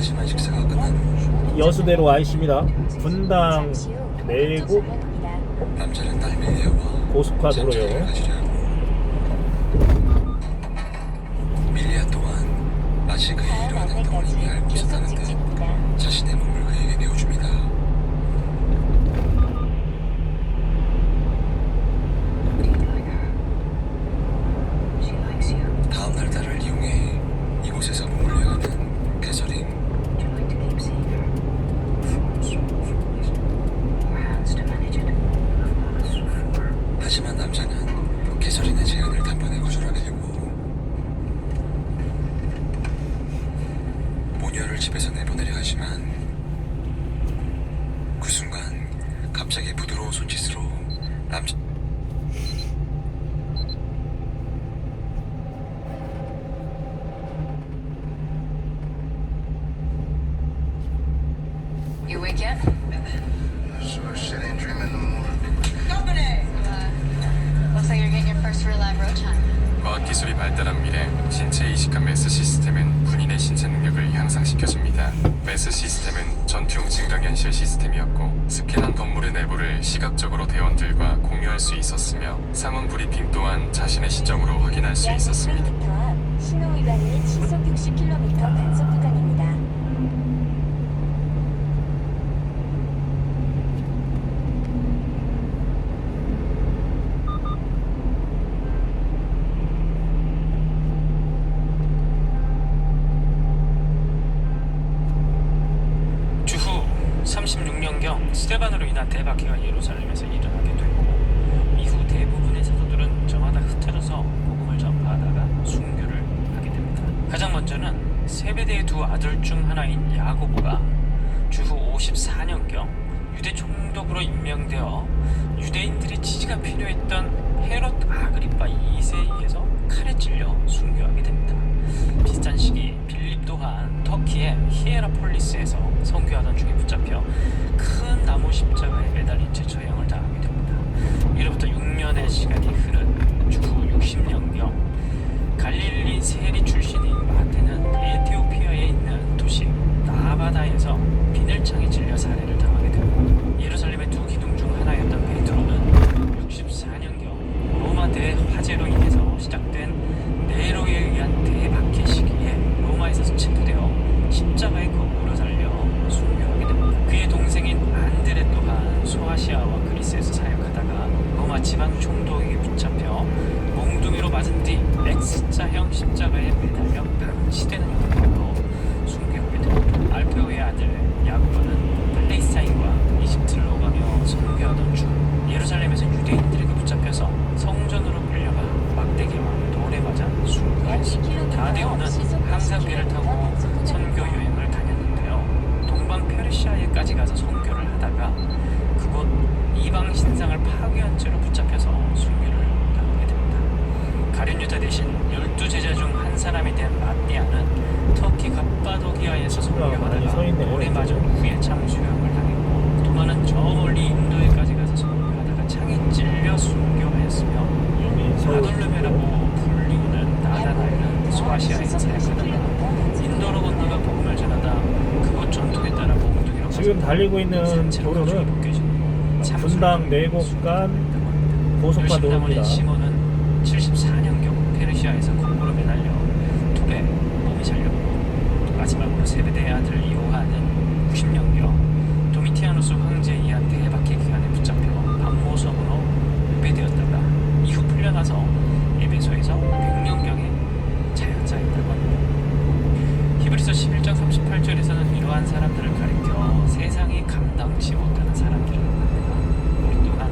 하지만 식사가 끝난 후 여수대로 와 있습니다. 분당 내곡 남자는 레아와 고속화 도로요. 밀리아 또한 마치 그의 행동을 이미 알고 있었다는 듯 자신의 몸을 그에게 내어줍니다. 다음 날 달을 이용해 이곳에서 머물러야 하는 캐서린 하지만 남자는 캐서린의 제안을 단번에 거절하게 되고 모녀를 집에서 내보내려 하지만 그 순간 갑자기 부드러운 손짓으로 남자 You awake yet? Sure shit ain't dreaming no more. Looks like you're getting your first real live road hunt. 과학 기술이 발달한 미래 신체 이식한 메스 시스템은 군인의 신체 능력을 향상시켜줍니다. 메스 시스템은 전투용 증강현실 시스템이었고 스캔한 건물의 내부를 시각적으로 대원들과 공유할 수 있었으며 상황 브리핑 또한 자신의 시점으로 확인할 수 있었습니다. 앞 신호 위반이 시속 60km 단속 구간입니다. 주후 36년경 스테반으로 인한 대박해가 예루살렘에서 일어나게 되고 이후 대부분의 사도들은 저마다 흩어져서 복음을 전파하다가 순교를 하게 됩니다. 가장 먼저는 세베대의 두 아들 중 하나인 야고보가 주후 54년경 유대 총독으로 임명되어 유대인들의 지지가 필요했던 헤롯 아그리파 2세에 의해서 칼에 찔려 순교하게 됩니다. 비슷한 시기 빌립 또한 터키의 히에라폴리스에서 선교하던 중에 붙잡혀 큰 나무 십자가에 매달린 채 처형을 당하게 됩니다. 이로부터 6년의 시간이 흐른 주후 60년경 갈릴리 세리 출신인 마테는 에티오피아에 있는 도시 나바다에서 비늘창에 찔려 살해를 당하게 되고 예루살렘의 두 기둥 중 하나였던 베드로는 64년경 로마 대화재로 인해서 시작된 네로에 의한 대박해 시기에 로마에서 체포되어 십자가에 거꾸로 달려 순교하게 됩니다. 그의 동생인 안드레 또한 소아시아와 그리스에서 사역하다가 로마 지방 총독에게 붙잡혀 몽둥이로 맞은 뒤 X자형 십자가에 매달려 방치되는 것으로 순교하게 됩니다. 알페오의 아들 야고보는 팔레스타인과 이집트를 오가며 선교하던 중 예루살렘에서 유대인들에게 붙잡혀서 성전으로 끌려가 막대기와 돌에 맞아 순교했습니다. 다데오는 항상비를 타고 선교 여행을 다녔는데요. 동방 페르시아에까지 가서 선교를 하다가 그곳 이방 신상을 파괴한 채로 붙잡혀서 순교를 당하게 됩니다. 가룟 유다 대신 열두 제자 중 한 사람이 된 마띠아는 터키 갑바도기아에서 많이 서 선교하다가 있네, 돌에 왼쪽에. 맞은 후에 참수형을 당했고 도마는 저 멀리 인도에까지 가서 선교하다가 창에 찔려 순교하였으며 여기 서울 아돌르메라고 불리우는 나다나엘은 소아시아에서 사역하다가 인도로 건너가 복음을 전하다 그곳 전통에 따라 몽둥이로 지금 달리고 있는 도로는 분당 내곡 간 고속화 도로입니다. 시몬은 74년경 페르시아에서 거꾸로 매달려 톱에 몸이 잘렸고 마지막으로 세베대의 아들 요한은 90년경 도미티아누스 황제에 의한 대박해 기간에 붙잡혀 반모섬으로 유배되었다가 이후 풀려나서 에베소에서 100년경에 자연사했다고 합니다. 히브리서 11장 38절에서는 이러한 사람들을 가리켜 세상이 감당치 못하는 사람들을 말합니다. 우리 또한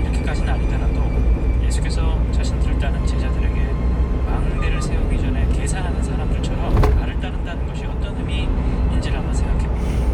이렇게까지는 아니더라도 예수께서 자신들을 따른 제자들에게 망대를 세우기 전에 계산하는 사람들처럼 나를 따른다는 것이 어떤 의미인지를 한번 생각해 봅니다.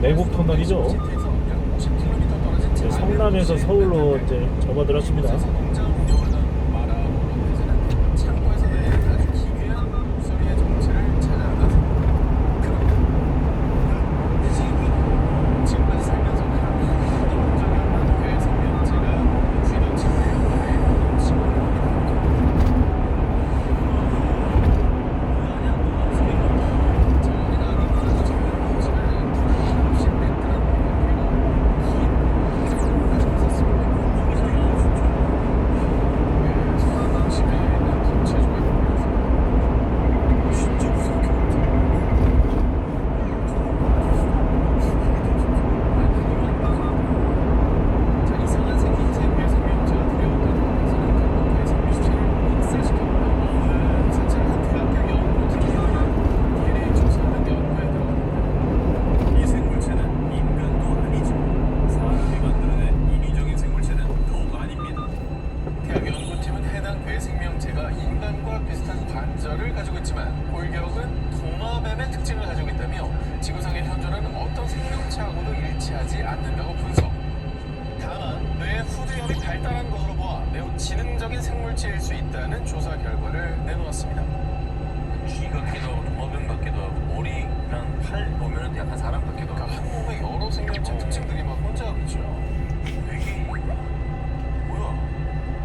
내곡 터널이죠. 성남에서 서울로 이제 접어들었습니다. 일치하지 않는다고 분석. 다만 뇌의 후두염이 발달한 것으로 보아 매우 지능적인 생물체일 수 있다는 조사 결과를 내놓았습니다. 쥐 같기도 하고 도마뱀 같기도 하고 머리랑 팔 보면 약간 사람 같기도 그러니까 하고 한 몸의 여러 생명체 특징들이 막 혼잡 있죠. 되게 뭐야?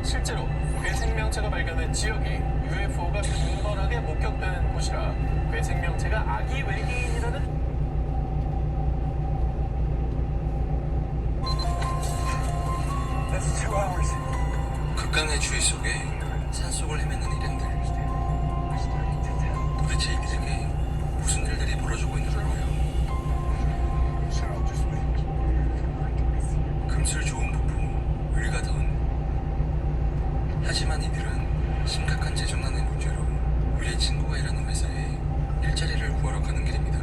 실제로 괴생명체가 발견된 지역이 UFO가 빈번하게 목격되는 곳이라 괴생명체가 아기 외계인이라는 극강의 주의 속에 산속을 헤매는 일행들. 도대체 이들에게 무슨 일들이 벌어지고 있는 걸까요? 금술 좋은 부부 을가더운 하지만 이들은 심각한 재정난의 문제로 위례 친구가 일하는 회사에 일자리를 구하러 가는 길입니다.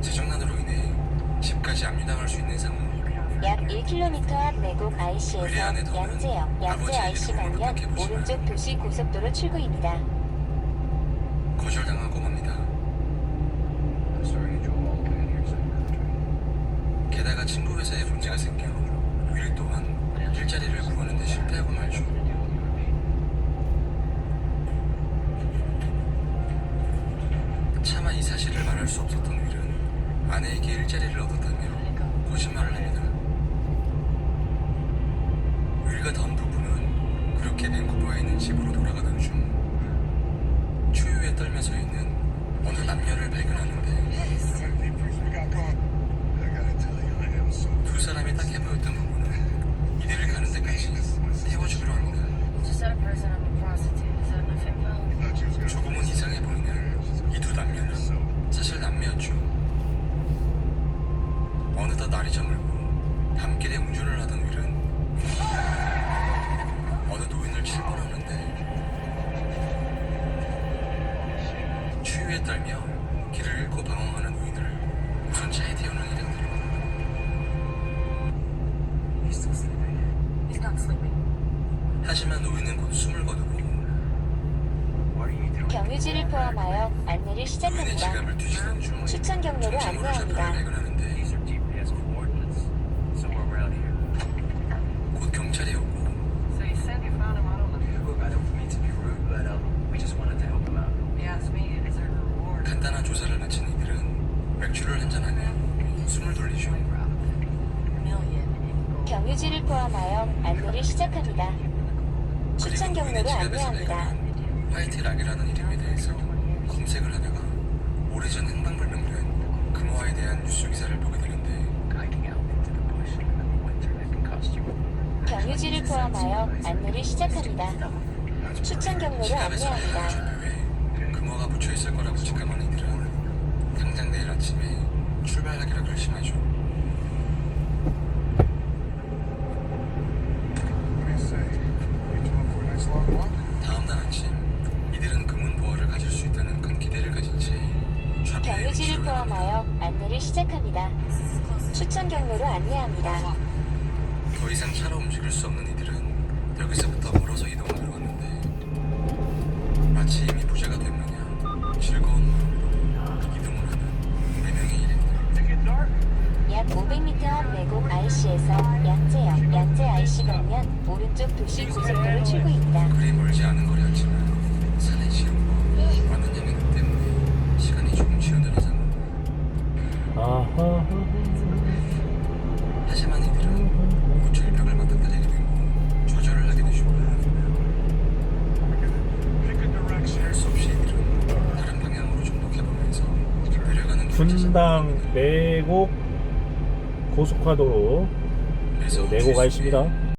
재정난으로 인해 집까지 압류당할 수 있는 상황 약 1km 앞 내곡 IC에서 양재역, 양재 IC 방면 오른쪽 도시 고속도로 출구입니다. 거절당하고 맙니다. 게다가 친구 회사에 문제가 생겨 윌 또한 일자리를 구하는 데 실패하고 말죠. 차마 이 사실을 말할 수 없었던 윌은 아내에게 일자리를 얻었다며 떨면서 있는 어느 남녀를 발견하는데 두 사람이 딱해 보였던 부부는 이들을 가는 데까지 태워주기로 합니다. 조금은 이상해 보이는 이 두 남녀는 사실 남매였죠. 어느덧 날이 저물고 밤길에 운전을 하던 윌은 떨며 길을 잃고 방황하는 노인을 우선 차에 태우는 일행들. 하지만 노인은 곧 숨을 거두고 경유지를 포함하여 안내를 노인의 시작합니다. 지갑을 뒤지던 중 추천 경로를 정체모를 안내합니다. 발견하는 조사를 마친 이들은 맥주를 한잔하며 숨을 돌리죠. 경유지를 포함하여 안내를 시작합니다. 추천 경로를 안내합니다. 화이트 락이라는 이름에 대해서 검색을 하다가 오래전 행방불명된 금화에 대한 뉴스 기사를 보게 되는데. 경유지를 포함하여 안내를 시작합니다. 추천 경로를 안내합니다. 금화가 붙여 있을 거라고 내일 아침에 출발하기로 결심하죠. 다음 날 아침 이들은 금은 보화를 가질 수 있다는 큰 기대를 가진 채 경유지를. 포함하여 안내를 시작합니다. 추천 경로를 안내합니다. 더 이상 차로 움직일 수 없는 아하. 하지만 이들은 곧 절벽을 맞닥뜨리게 되고 좌절을 하게 되십니다. 할수 없이 이들은 다른 방향으로 중독해보면서 내려가는 분당 됩니다. 내곡 고속화도로 내고가 길 있습니다.